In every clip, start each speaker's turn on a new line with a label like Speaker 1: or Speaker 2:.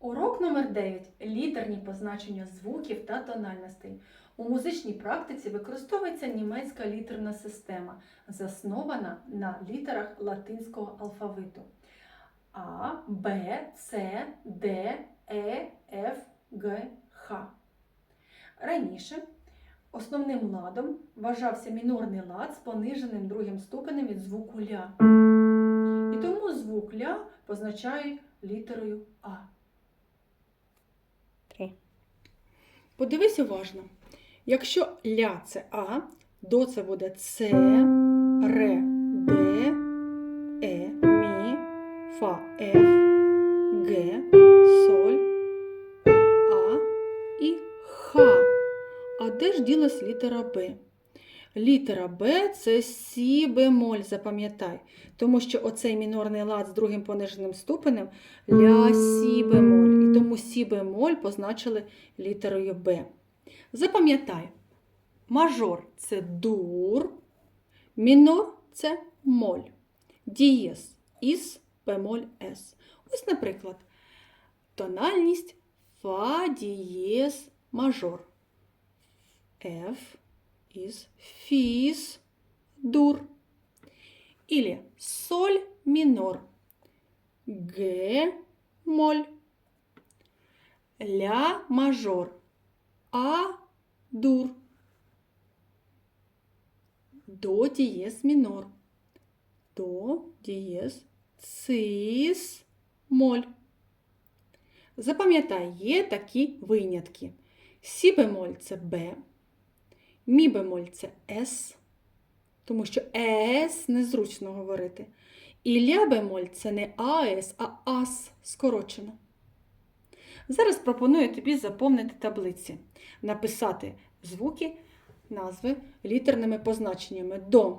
Speaker 1: Урок номер 9. Літерні позначення звуків та тональностей. У музичній практиці використовується німецька літерна система, заснована на літерах латинського алфавиту А, Б, С, Д, Е, Ф, Г, Х. Раніше основним ладом вважався мінорний лад з пониженим другим ступенем від звуку ля. І тому звук ля позначають літерою А. Подивись уважно. Якщо ля це А, до це буде С, Ре, Д, Е, Мі, Фа, Ф, Г, Соль, А і Х. А де ж ділась літера Б? Літера Б це Сі бемоль, запам'ятай. Тому що оцей мінорний лад з другим пониженим ступенем ля Сі бемоль. І тому Сі бемоль позначили літерою Б. Запам'ятай, мажор це дур, мінор це моль, дієс із бемоль С. Ось, наприклад, тональність фа дієс мажор. F із фіс дур. Или соль мінор. Г моль. Ля мажор. А дур. До дієс мінор. До дієс цис моль. Запам'ятай, є такі винятки. Сі бемоль це Б, мі бемоль це С, тому що ЕС незручно говорити. І ля бемоль це не АС, а АС скорочено. Зараз пропоную тобі заповнити таблиці, написати звуки, назви літерними позначеннями до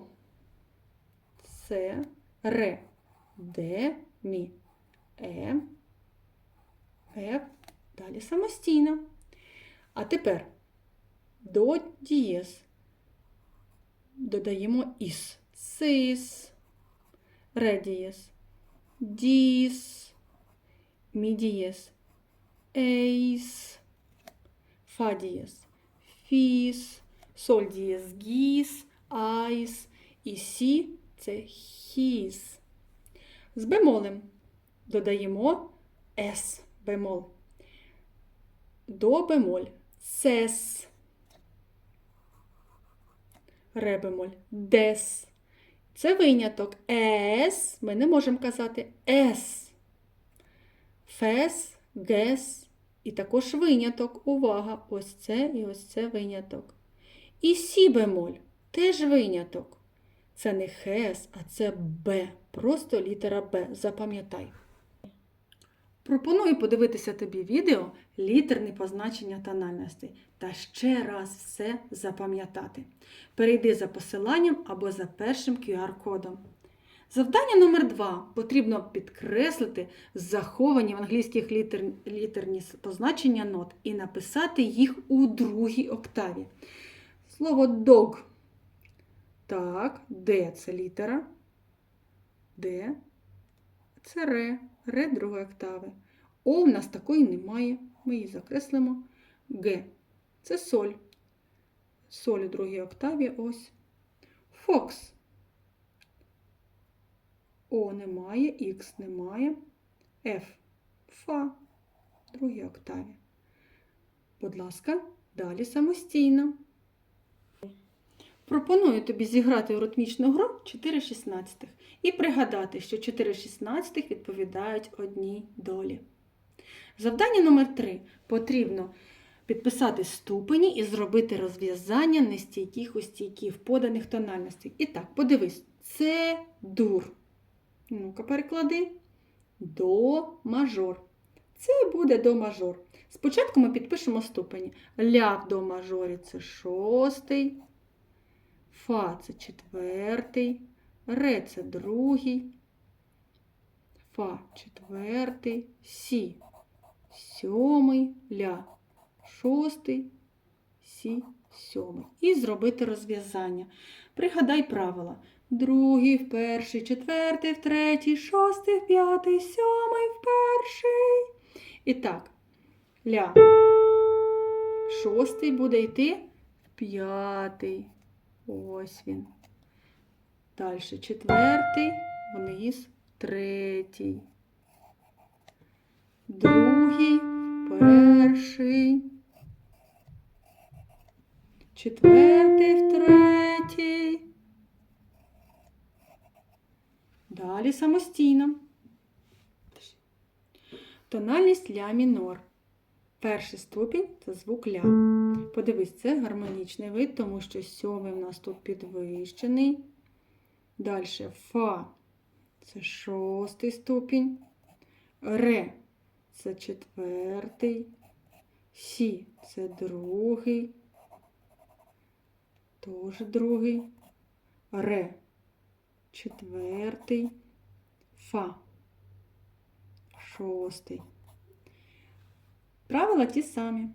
Speaker 1: С, Р, Д, Мі, Е, Ф. Далі самостійно. А тепер до дієс. Додаємо іс. Цис, ре дієс, діс, мі дієс, ейс, фа дієс, фіс, соль дієс, гіс, айс. І сі це хіс. З бемолем додаємо с бемол. До бемоль. Сес. Ре бемоль дес. Це виняток. Ес ми не можемо казати ес. Фес, гес. І також виняток. Увага! Ось це і ось це виняток. І сі бемоль теж виняток. Це не хес, а це Б. Просто літера Б. Запам'ятай. Пропоную подивитися тобі відео літерні позначення тональностей та ще раз все запам'ятати. Перейди за посиланням або за першим QR-кодом. Завдання номер 2 потрібно підкреслити заховані в англійських літер... літерні позначення нот і написати їх у другій октаві. Слово dog. Так, Д це літера. Д. Це ре. Ре другої октави. О в нас такої немає. Ми її закреслимо. Г. Це соль. Соль у другій октаві ось. Фокс. О немає, Х немає. Ф. Фа. в другій октаві. Будь ласка, далі самостійно. Пропоную тобі зіграти у ритмічну гру 4 шістнадцятих і пригадати, що 4 шістнадцятих відповідають одній долі. Завдання номер 3 потрібно підписати ступені і зробити розв'язання нестійких у стійків поданих тональностей. І так, подивись, це дур. Ну-ка, переклади. До мажор. Це буде до мажор. Спочатку ми підпишемо ступені. Ля в до мажорі це шостий. Фа це четвертий, ре це другий, фа четвертий, сі сьомий, ля шостий, сі сьомий. І зробити розв'язання. Пригадай правила. Другий в перший, четвертий в третій, шостий в п'ятий, сьомий в перший. І так, ля. Шостий буде йти в п'ятий. Ось він. Далі четвертий, вниз, третій. Другий, перший. Четвертий в третій. Далі самостійно. Тональність ля мінор. Перший ступінь це звук ля. Подивись, це гармонічний вид, тому що сьомий в нас тут підвищений. Далі фа це шостий ступінь. Ре це четвертий. Сі це другий. Теж другий. Ре четвертий. Фа шостий. Правила ті самі.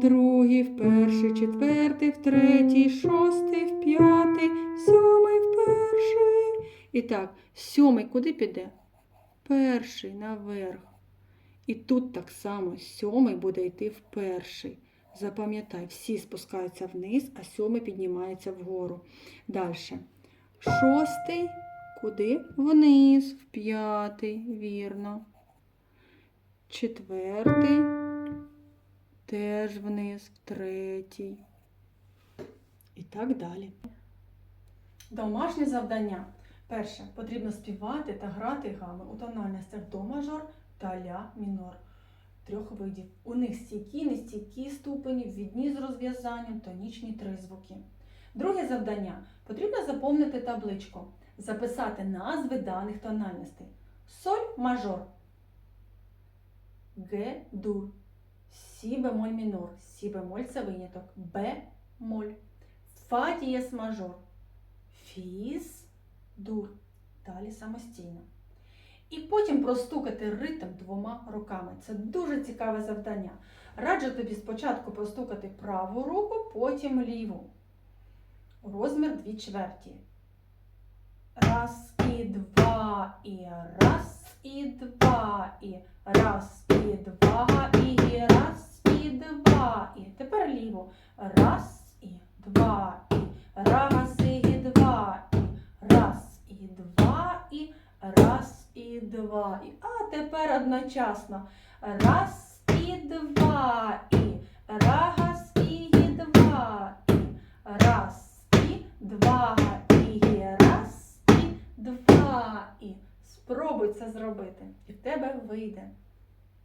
Speaker 1: Другий, в перший, четвертий, в третій, шостий, в п'ятий, сьомий, в перший. І так, сьомий куди піде? Перший наверх. І тут так само сьомий буде йти в перший. Запам'ятай, всі спускаються вниз, а сьомий піднімається вгору. Далі. Шостий куди? Вниз, в п'ятий, вірно. Четвертий, теж вниз, третій. І так далі. Домашнє завдання. Перше, потрібно співати та грати гами у тональностях до мажор та ля мінор. Трьох видів. У них стійкі, нестійкі ступені, відні з розв'язанням, тонічні тризвуки. Друге завдання. Потрібно заповнити табличку, записати назви даних тональностей. Соль мажор. Г дур. Сі бемоль мінор. Сі бемоль це виняток. Б моль. Фа дієс мажор. Фіс дур. Далі самостійно. І потім простукати ритм двома руками. Це дуже цікаве завдання. Раджу тобі спочатку простукати праву руку, потім ліву. Розмір дві чверті. Раз і два, і раз, і два, і раз, і два, тепер одночасно. Раз, і два, і раз, і два, і раз, і два, і раз, і два. І спробуй це зробити. І в тебе вийде.